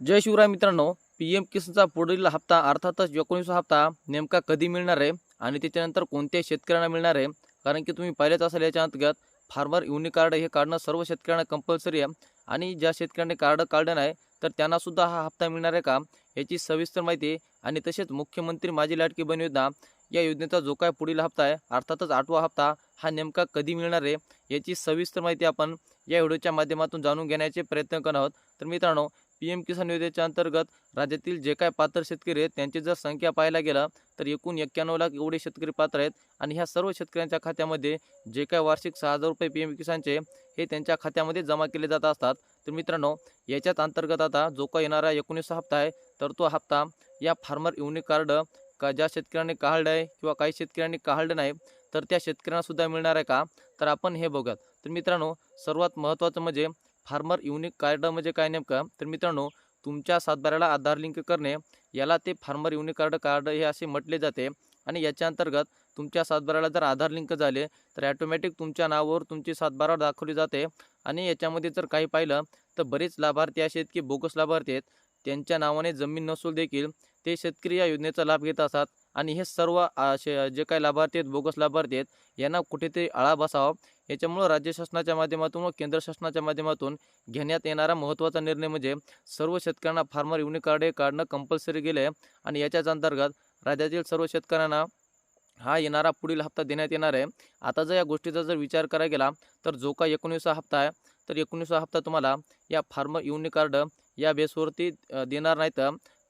जय शिवराय मित्रांनो P M किसानचा पुढील हप्ता अर्थातच एकोणीसवा हप्ता नेमका कधी मिळणार आहे आणि त्याच्यानंतर कोणत्या शेतकऱ्यांना मिळणार आहे? कारण की तुम्ही पाहिलेच असाल याच्या अंतर्गत फार्मर युनिक कार्ड हे काढणं सर्व शेतकऱ्यांना कंपल्सरी आहे. आणि ज्या शेतकऱ्यांनी कार्ड काढलं नाही तर त्यांना सुद्धा हा हप्ता मिळणार आहे का? याची सविस्तर माहिती आणि तसेच मुख्यमंत्री माझी लाटकी बन योजना या योजनेचा जो काय पुढील हप्ता आहे अर्थातच आठवा हप्ता हा नेमका कधी मिळणार आहे? याची सविस्तर माहिती आपण या व्हिडिओच्या माध्यमातून जाणून घेण्याचे प्रयत्न करत आहोत. तर मित्रांनो पी एम किसान योजनेच्या अंतर्गत राज्यातील जे काय पात्र शेतकरी आहेत त्यांची जर संख्या पाहायला गेलं तर एकूण एक्क्याण्णव लाख एवढे शेतकरी पात्र आहेत. आणि ह्या सर्व शेतकऱ्यांच्या खात्यामध्ये जे काय वार्षिक सहा हजार रुपये पी एम किसानचे हे त्यांच्या खात्यामध्ये जमा केले जात असतात. तर मित्रांनो याच्यात अंतर्गत आता जो का येणारा एकोणीसचा हप्ता आहे तर तो हप्ता या फार्मर युनिक कार्ड का ज्या शेतकऱ्यांनी काढलं आहे किंवा काही शेतकऱ्यांनी काढलं नाही तर त्या शेतकऱ्यांनासुद्धा मिळणार आहे का? तर आपण हे बघूयात. तर मित्रांनो सर्वात महत्त्वाचं म्हणजे फार्मर युनिक कार्ड म्हणजे काय नेमकं? तर मित्रांनो तुमच्या सातबाऱ्याला आधार लिंक करणे याला ते फार्मर युनिक कार्ड कार्ड हे असे म्हटले जाते. आणि याच्या अंतर्गत तुमच्या सातबाऱ्याला जर आधार लिंक झाले तर ॲटोमॅटिक तुमच्या नावावर तुमची सातबारा दाखवली जाते. आणि याच्यामध्ये जर काही पाहिलं तर बरेच लाभार्थी असे आहेत की बोगस लाभार्थी आहेत. त्यांच्या नावाने जमीन नसूल देखील ते शेतकरी या योजनेचा लाभ घेत असतात. आणि हे सर्व असे जे काही लाभार्थी आहेत बोगस लाभार्थी आहेत यांना कुठेतरी आळा बसावा. याच्यामुळं राज्य शासनाच्या माध्यमातून व केंद्र शासनाच्या माध्यमातून घेण्यात येणारा महत्त्वाचा निर्णय म्हणजे सर्व शेतकऱ्यांना फार्मर युनिक कार्ड हे काढणं कंपल्सरी गेलं आहे आणि याच्याच अंतर्गत राज्यातील सर्व शेतकऱ्यांना हा येणारा पुढील हप्ता देण्यात येणार आहे. आता जर या गोष्टीचा जर विचार करायला गेला तर जो का एकोणीसवा हप्ता आहे तर एकोणीसवा हप्ता तुम्हाला या फार्मर युनिक कार्ड या बेसवरती देणार नाहीत.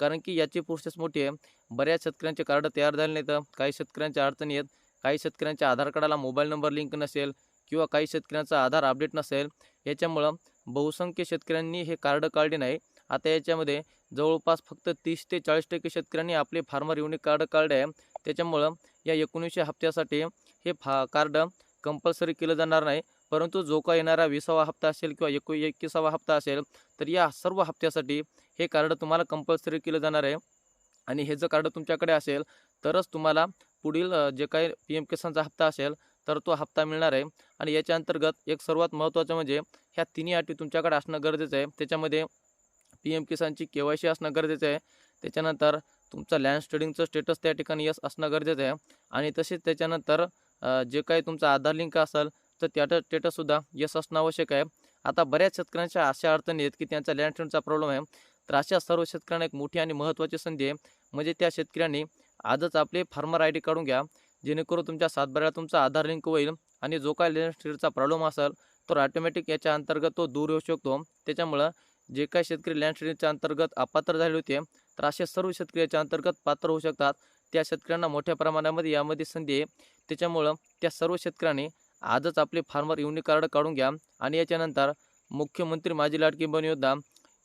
कारण की याची प्रोसेस मोठी आहे. बऱ्याच शेतकऱ्यांचे कार्ड तयार झाले नाहीत. काही शेतकऱ्यांच्या अडचणी आहेत. काही शेतकऱ्यांच्या आधार कार्डाला मोबाईल नंबर लिंक नसेल. किंवा काही शेतकऱ्यांचा आधार अपडेट नसेल याच्यामुळं बहुसंख्य शेतकऱ्यांनी हे कार्ड काढले नाही. आता याच्यामध्ये जवळपास फक्त तीस ते चाळीस टक्के शेतकऱ्यांनी आपले फार्मर युनिक कार्ड काढले आहे. त्याच्यामुळं या एकोणीसशे हप्त्यासाठी हे फा कार्ड कंपल्सरी केलं जाणार नाही. परंतु जो का येणारा विसावा हप्ता असेल किंवा एको एकविसावा हप्ता असेल तर या सर्व हप्त्यासाठी हे कार्ड तुम्हाला कंपल्सरी केलं जाणार आहे. आणि हे जर कार्ड तुमच्याकडे असेल तरच तुम्हाला पुढील जे काही पी एम किसानचा हप्ता असेल तर तो हप्ता मिळणार आहे. आणि याच्या अंतर्गत एक सर्वात महत्त्वाचं म्हणजे ह्या तिन्ही अटी तुमच्याकडे असणं गरजेचं आहे. त्याच्यामध्ये पी एम किसानची के वाय सी असणं गरजेचं आहे. त्याच्यानंतर तुमचा लँड स्टडिंगचं स्टेटस त्या ठिकाणी यस असणं गरजेचं आहे. आणि तसेच त्याच्यानंतर जे काही तुमचा आधार लिंक असेल तर त्या स्टेटससुद्धा यस असणं आवश्यक आहे. आता बऱ्याच शेतकऱ्यांच्या अशा अडचणी आहेत की त्यांचा लँड स्टडिंगचा प्रॉब्लेम आहे. तर अशा सर्व शेतकऱ्यांना एक मोठी आणि महत्त्वाची संधी आहे. म्हणजे त्या शेतकऱ्यांनी आजच आपले फार्मर आय डी काढून घ्या. जेणेकरून तुमच्या सातबाऱ्याला तुमचा आधार लिंक होईल आणि जो काय लँडस्टीडचा प्रॉब्लेम असेल तर ऑटोमॅटिक याच्या अंतर्गत तो दूर येऊ शकतो. त्याच्यामुळं जे काही शेतकरी लँडस्टेडच्या अंतर्गत अपात्र झाले होते तर असे सर्व शेतकरी याच्या अंतर्गत पात्र होऊ शकतात. त्या शेतकऱ्यांना मोठ्या प्रमाणामध्ये यामध्ये संधी आहे. त्याच्यामुळं त्या सर्व शेतकऱ्यांनी आजच आपले फार्मर युनिक कार्ड काढून घ्या आणि याच्यानंतर मुख्यमंत्री माझी लाडकी बन योद्धा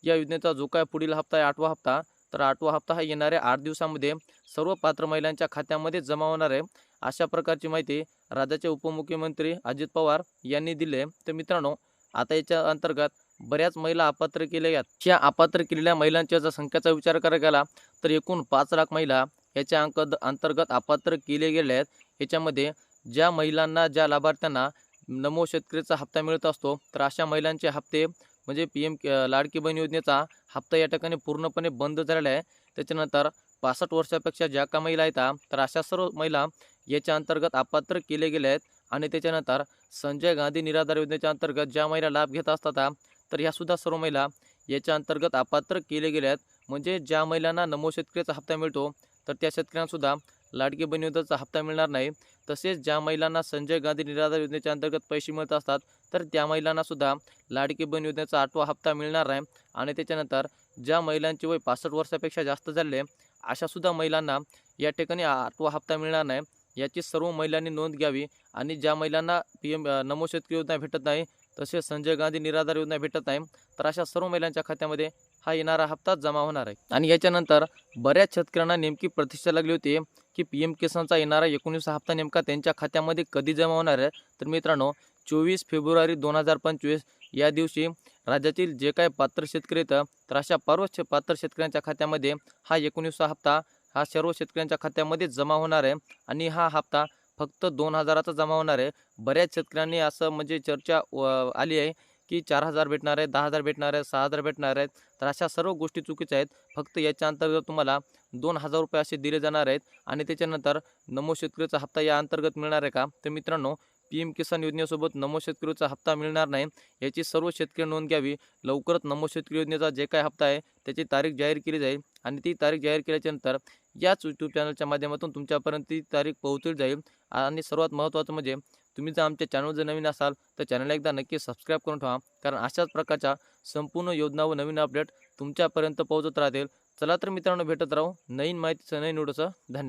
या योजनेचा जो काय पुढील हप्ता आहे आठवा हप्ता तर आठवा हप्ता हा येणाऱ्या आठ दिवसामध्ये सर्व पात्र महिलांच्या खात्यामध्ये जमा होणार आहे. अशा प्रकारची माहिती राज्याचे उपमुख्यमंत्री अजित पवार यांनी दिली आहे. तर मित्रांनो आता याच्या अंतर्गत बऱ्याच महिला अपात्र केल्या आहेत या अपात्र केलेल्या महिलांच्या जर संख्येचा विचार करायला गेला तर एकूण पाच लाख महिला याच्या अंक अंतर्गत अपात्र केले गेले आहेत. याच्यामध्ये ज्या महिलांना ज्या लाभार्थ्यांना नमो शेतकरीचा हप्ता मिळत असतो तर अशा महिलांचे हप्ते म्हणजे पी एम लाडकी बहीण योजनेचा हप्ता या ठिकाणी पूर्णपणे बंद झालेला आहे. त्याच्यानंतर पासष्ट वर्षापेक्षा ज्या का महिला आहेत तर अशा सर्व महिला याच्या अंतर्गत अपात्र केले गेले आहेत. आणि त्याच्यानंतर संजय गांधी निराधार योजनेच्या अंतर्गत ज्या महिला लाभ घेत असतात तर ह्यासुद्धा सर्व महिला याच्या अंतर्गत अपात्र केले गेले आहेत. म्हणजे ज्या महिलांना नमो शेतकऱ्याचा हप्ता मिळतो तर त्या शेतकऱ्यांसुद्धा लाडकी बहीण हप्ता मिळणार नाही. तसेच ज्या महिलांना संजय गांधी निराधार योजनेच्या अंतर्गत पैसे मिळत असतात तर त्या महिलांना सुद्धा लाडकी बहीण योजनेचा आठवा हप्ता मिळणार नाही. आणि त्याच्यानंतर ज्या महिलांचे वय पासष्ट वर्षापेक्षा जास्त झाले अशासुद्धा महिलांना या ठिकाणी आठवा हप्ता मिळणार नाही. याची सर्व महिलांनी नोंद घ्यावी आणि ज्या महिलांना पी एम नमो शेतकरी योजना भेटत नाही तसेच संजय गांधी निराधार योजना भेटत नाही तर अशा सर्व महिलांच्या खात्यामध्ये हा येणारा हप्ता जमा होणार आहे. आणि याच्यानंतर बऱ्याच शेतकऱ्यांना नेमकी प्रतिष्ठा लागली होती की पी एम किसानचा येणारा एकोणीस हप्ता नेमका त्यांच्या खात्यामध्ये कधी जमा होणार आहे? तर मित्रांनो चोवीस फेब्रुवारी दोन हजार पंचवीस या दिवशी राज्यातील जे काय पात्र शेतकरी येतं तर अशा सर्व शे पात्र शेतकऱ्यांच्या खात्यामध्ये हा एकोणीसचा हप्ता हा सर्व शेतकऱ्यांच्या खात्यामध्ये जमा होणार आहे. आणि हा हप्ता फक्त दोन हजाराचा जमा होणार आहे. बऱ्याच शेतकऱ्यांनी असं म्हणजे चर्चा व- आली आहे की चार हजार भेटणार आहे दहा हजार भेटणार आहे सहा हजार भेटणार आहेत. तर अशा सर्व गोष्टी चुकीच्या आहेत. फक्त याच्या अंतर्गत तुम्हाला दोन हजार रुपये असे दिले जाणार आहेत आणि त्याच्यानंतर नमो शेतकरीचा हप्ता या अंतर्गत मिळणार आहे का? तर मित्रांनो पी एम किसान योजनेसोबत नमो शेतकरीचा हप्ता मिळणार नाही. याची सर्व शेतकरी नोंद घ्यावी. लवकरच नमो शेतकरी योजनेचा जे काय हप्ता आहे त्याची तारीख जाहीर केली जाईल आणि ती तारीख जाहीर केल्याच्यानंतर याच यूट्यूब चॅनलच्या माध्यमातून तुमच्यापर्यंत ती तारीख पोहोचली जाईल. आणि सर्वात महत्त्वाचं म्हणजे तुम्ही जर आमच्या चॅनल जर नवीन असाल तर चॅनलला एकदा नक्की सबस्क्राईब करून ठेवा. कारण अशाच प्रकारच्या संपूर्ण योजना व नवीन अपडेट तुमच्यापर्यंत पोहोचत राहतील. चला तर मित्रांनो भेटत राहू नवीन माहितीचं नवीन व्हिडिओचं धन्यवाद.